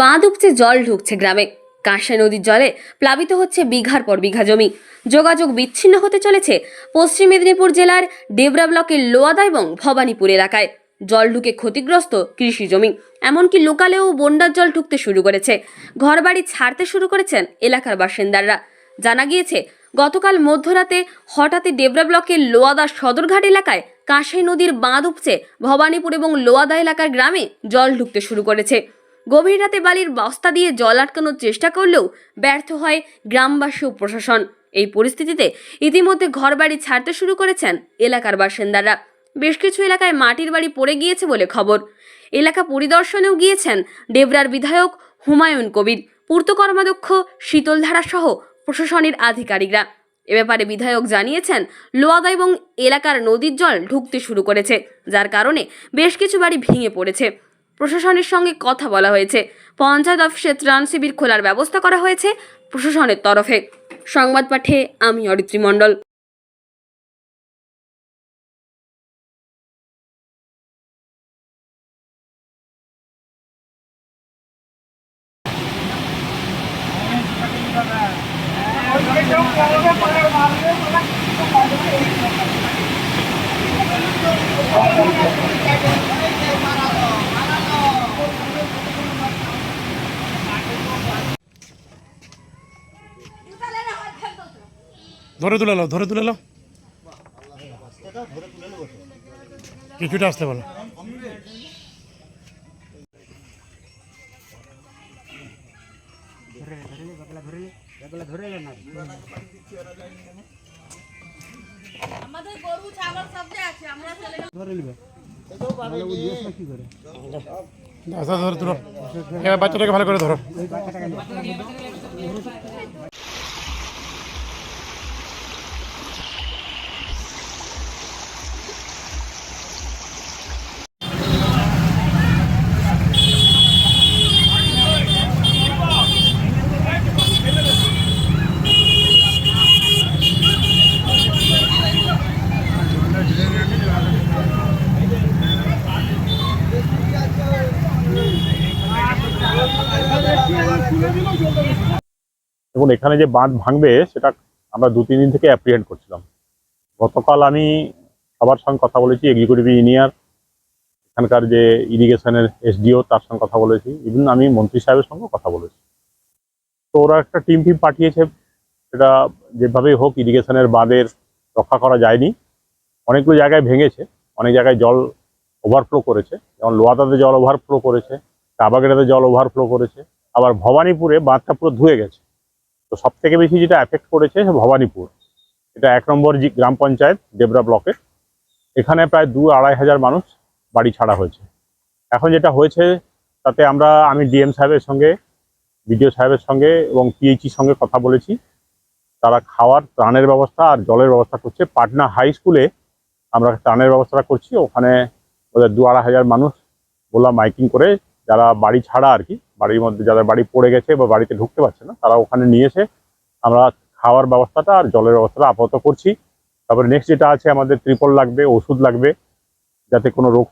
বাঁধ উপচে জল ঢুকছে গ্রামে। কাঁসাই নদীর জলে প্লাবিত হচ্ছে বিঘার পর বিঘা জমি। যোগাযোগ বিচ্ছিন্ন হতে চলেছে পশ্চিম মেদিনীপুর জেলার ডেবরা ব্লকের লোয়াদা এবং ভবানীপুর এলাকায়। জল ঢুকে ক্ষতিগ্রস্ত কৃষি জমি, এমনকি লোকালেও বন্যার জল ঢুকতে শুরু করেছে। ঘরবাড়ি ছাড়তে শুরু করেছেন এলাকার বাসিন্দারা। জানা গিয়েছে, গতকাল মধ্যরাতে হঠাৎই ডেবরা ব্লকের লোয়াদা সদরঘাট এলাকায় কাঁসাই নদীর বাঁধ উপচে ভবানীপুর এবং লোয়াদা এলাকার গ্রামে জল ঢুকতে শুরু করেছে। গভীর রাতে বালির বস্তা দিয়ে জল আটকানোর চেষ্টা করলেও ব্যর্থ হয় গ্রামবাসী ও প্রশাসন। এই পরিস্থিতিতে ইতিমধ্যে ঘরবাড়ি ছাড়তে শুরু করেছেন এলাকার বাসিন্দারা। বেশ কিছু এলাকায় মাটির বাড়ি পড়ে গিয়েছে বলে খবর। এলাকা পরিদর্শনেও গিয়েছেন ডেবরার বিধায়ক হুমায়ুন কবির, পূর্ত কর্মাধ্যক্ষ শীতলধারা সহ প্রশাসনের আধিকারিকরা। এ ব্যাপারে বিধায়ক জানিয়েছেন, লোয়াদা এবং এলাকার নদীর জল ঢুকতে শুরু করেছে, যার কারণে বেশ কিছু বাড়ি ভেঙে পড়েছে। প্রশাসনের সঙ্গে কথা বলা হয়েছে। পঞ্চায়েত অফিসে ত্রাণ শিবির খোলার ব্যবস্থা করা হয়েছে প্রশাসনের তরফে। সংবাদ পাঠে আমি অরিত্রী মণ্ডল। ধরে তুলে নাও ধরে তুলে নাও। কিছুটা আসতে বলো। আমাদের গরু ছাগল সব আছে আমরা চলে আচ্ছা ধরে তুলো বাচ্চাটাকে ভালো করে ধরো। দেখুন, এখানে যে বাঁধ ভাঙবে, সেটা আমরা দু, তিন দিন থেকে অ্যাপ্রিহেন্ড করছিলাম। গতকাল আমি সবার সঙ্গে কথা বলেছি এক্সিকিউটিভ ইঞ্জিনিয়ার এখানকার যে ইরিগেশনের এসডিও তার সঙ্গে কথা বলেছি। ইভেন আমি মন্ত্রী সাহেবের সঙ্গে কথা বলেছি। তো ওরা একটা টিম টিম পাঠিয়েছে, সেটা যেভাবেই হোক ইরিগেশনের বাঁধের রক্ষা করা যায়নি। অনেকগুলো জায়গায় ভেঙেছে, অনেক জায়গায় জল ওভারফ্লো করেছে। যেমন লোয়াদাতে জল ওভারফ্লো করেছে কাবাগেড়াতে জল ওভারফ্লো করেছে। আবার ভবানীপুরে বাঁধটা পুরো ধুয়ে গেছে। তো সব থেকে বেশি যেটা এফেক্ট করেছে ভবানীপুর। এটা এক নম্বর গ্রাম পঞ্চায়েত, দেবরা ব্লকের এখানে প্রায় দু আড়াই হাজার মানুষ বাড়ি ছাড়া হয়েছে। এখন যেটা হয়েছে, তাতে আমরা, আমি ডিএম সাহেবের সঙ্গে, বিডিও সাহেবের সঙ্গে এবং পিএইচির সঙ্গে কথা বলেছি। তারা খাওয়ার, ত্রাণের ব্যবস্থা আর জলের ব্যবস্থা করছে। পাটনা হাই স্কুলে আমরা ত্রাণের ব্যবস্থাটা করছি। ওখানে ওদের দু আড়াই হাজার মানুষ বললাম মাইকিং করে যারা বাড়ি ছাড়া আর কি, বাড়ির মধ্যে যাদের বাড়ি পড়ে গেছে বা বাড়িতে ঢুকতে পারছে না, তারা ওখানে নিয়ে এসে আমরা খাওয়ার ব্যবস্থাটা আর জলের ব্যবস্থাটা আপাতত করছি। তারপরে নেক্সট যেটা আছে, আমাদের ত্রিপল লাগবে, ওষুধ লাগবে, যাতে কোনো রোগ